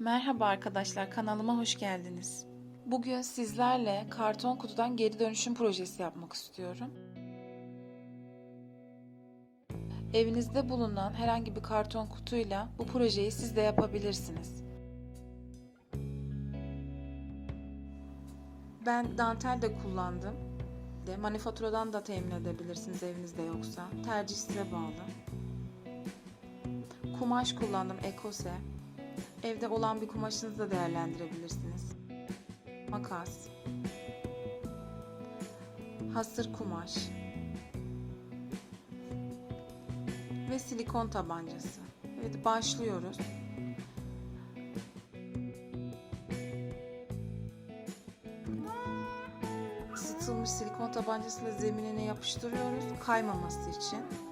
Merhaba arkadaşlar, kanalıma hoş geldiniz. Bugün sizlerle karton kutudan geri dönüşüm projesi yapmak istiyorum. Evinizde bulunan herhangi bir karton kutuyla bu projeyi siz de yapabilirsiniz. Ben dantel de kullandım. De manifaturadan da temin edebilirsiniz evinizde yoksa. Tercih size bağlı. Kumaş kullandım ekose. Evde olan bir kumaşınızı da değerlendirebilirsiniz. Makas. Hasır kumaş. Ve silikon tabancası. Evet başlıyoruz. Isıtılmış silikon tabancasıyla zeminine yapıştırıyoruz kaymaması için.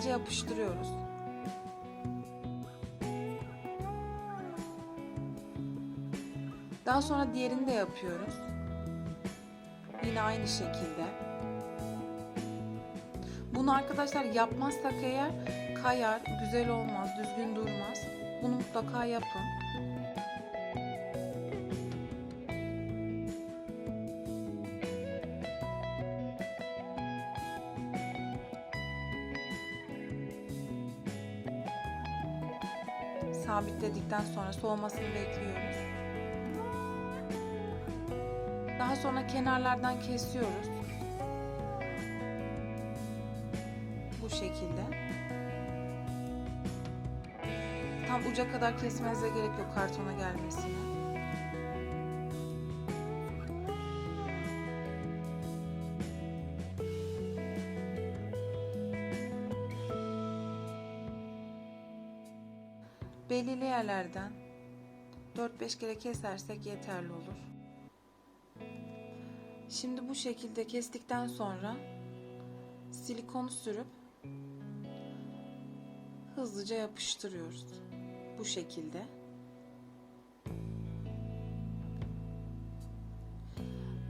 Güzelce yapıştırıyoruz. Daha sonra diğerini de yapıyoruz. Yine aynı şekilde. Bunu arkadaşlar yapmazsak eğer kayar, güzel olmaz, düzgün durmaz. Bunu mutlaka yapın. Sabitledikten sonra soğumasını bekliyoruz. Daha sonra kenarlardan kesiyoruz. Bu şekilde. Tam uca kadar kesmenize gerek yok kartona gelmesine. 4-5 kere kesersek yeterli olur. Şimdi bu şekilde kestikten sonra silikonu sürüp hızlıca yapıştırıyoruz. Bu şekilde.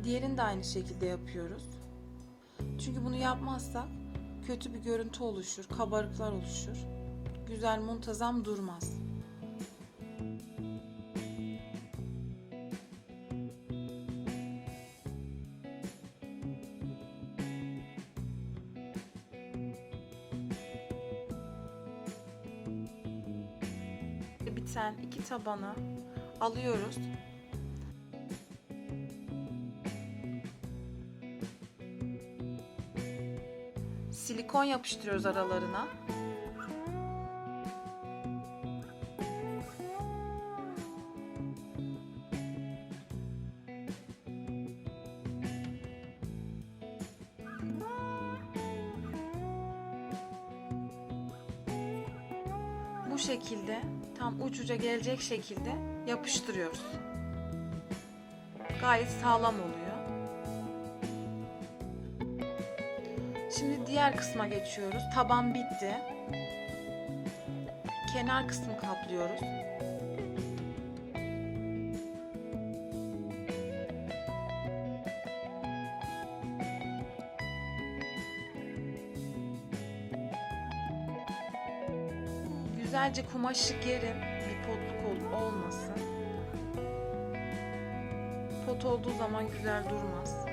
Diğerini de aynı şekilde yapıyoruz. Çünkü bunu yapmazsak kötü bir görüntü oluşur, kabarıklar oluşur. Güzel, muntazam durmaz. Biten iki tabanı alıyoruz. Silikon yapıştırıyoruz aralarına. Şekilde tam uç uca gelecek şekilde yapıştırıyoruz. Gayet sağlam oluyor. Şimdi diğer kısma geçiyoruz. Taban bitti. Kenar kısmı kaplıyoruz. Güzelce kumaşı gerin. Bir potluk ol- olmasın. Pot olduğu zaman güzel durmaz.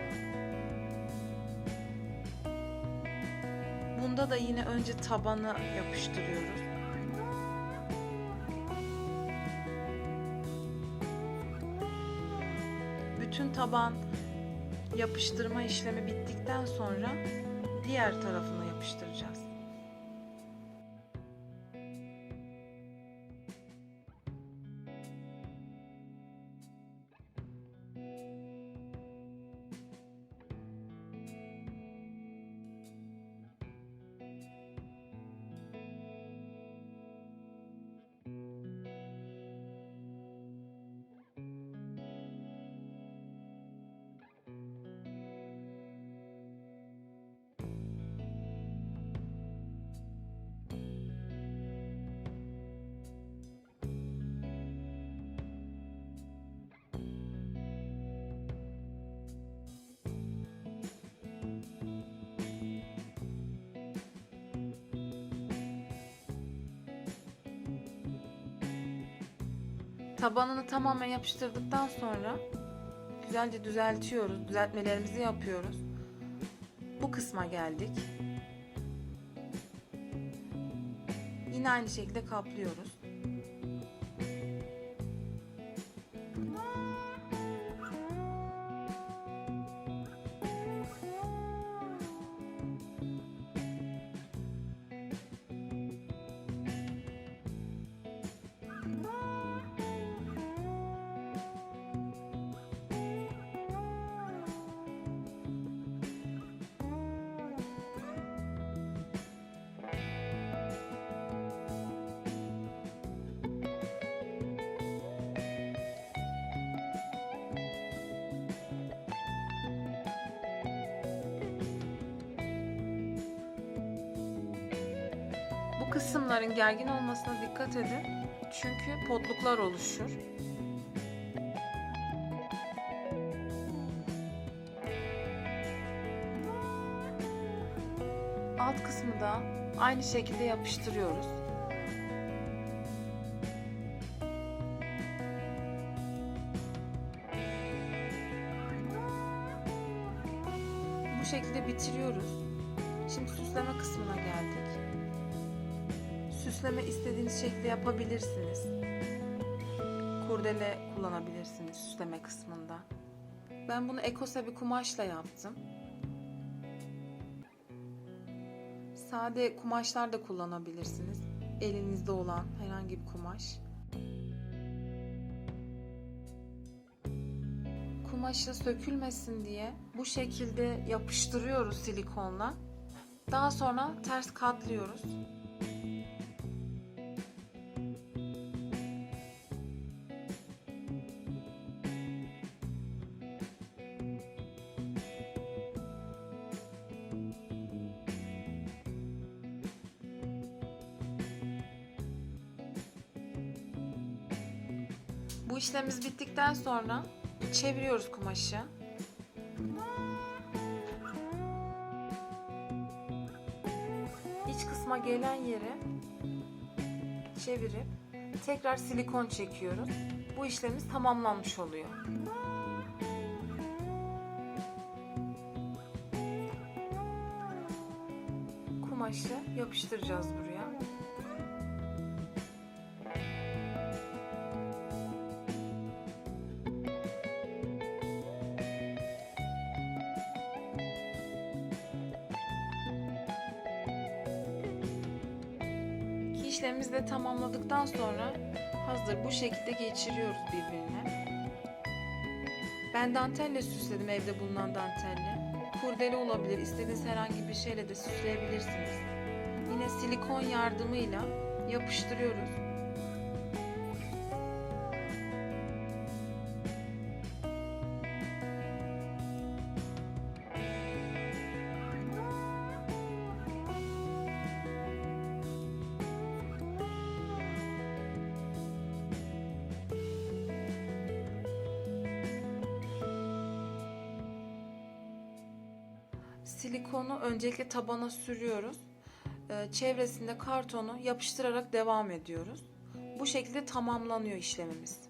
Bunda da yine önce tabanı yapıştırıyoruz. Bütün taban yapıştırma işlemi bittikten sonra diğer tarafına yapıştıracağız. Tabanını tamamen yapıştırdıktan sonra güzelce düzeltiyoruz. Düzeltmelerimizi yapıyoruz. Bu kısma geldik. Yine aynı şekilde kaplıyoruz. Kısımların gergin olmasına dikkat edin. Çünkü potluklar oluşur. Alt kısmı da aynı şekilde yapıştırıyoruz. Bu şekilde bitiriyoruz. Şimdi süsleme kısmına geldik. Süsleme istediğiniz şekilde yapabilirsiniz. Kurdele kullanabilirsiniz süsleme kısmında. Ben bunu ekosa bir kumaşla yaptım. Sade kumaşlar da kullanabilirsiniz. Elinizde olan herhangi bir kumaş. Kumaşı sökülmesin diye bu şekilde yapıştırıyoruz silikonla. Daha sonra ters katlıyoruz. Bu işlemimiz bittikten sonra çeviriyoruz kumaşı. İç kısma gelen yeri çevirip tekrar silikon çekiyoruz. Bu işlemimiz tamamlanmış oluyor. Kumaşı yapıştıracağız buraya. Sonra hazır bu şekilde geçiriyoruz birbirine. Ben dantelle süsledim evde bulunan dantelle. Kurdele olabilir, istediğiniz herhangi bir şeyle de süsleyebilirsiniz. Yine silikon yardımıyla yapıştırıyoruz. Silikonu öncelikle tabana sürüyoruz. Ee, Çevresinde kartonu yapıştırarak devam ediyoruz. Bu şekilde tamamlanıyor işlemimiz.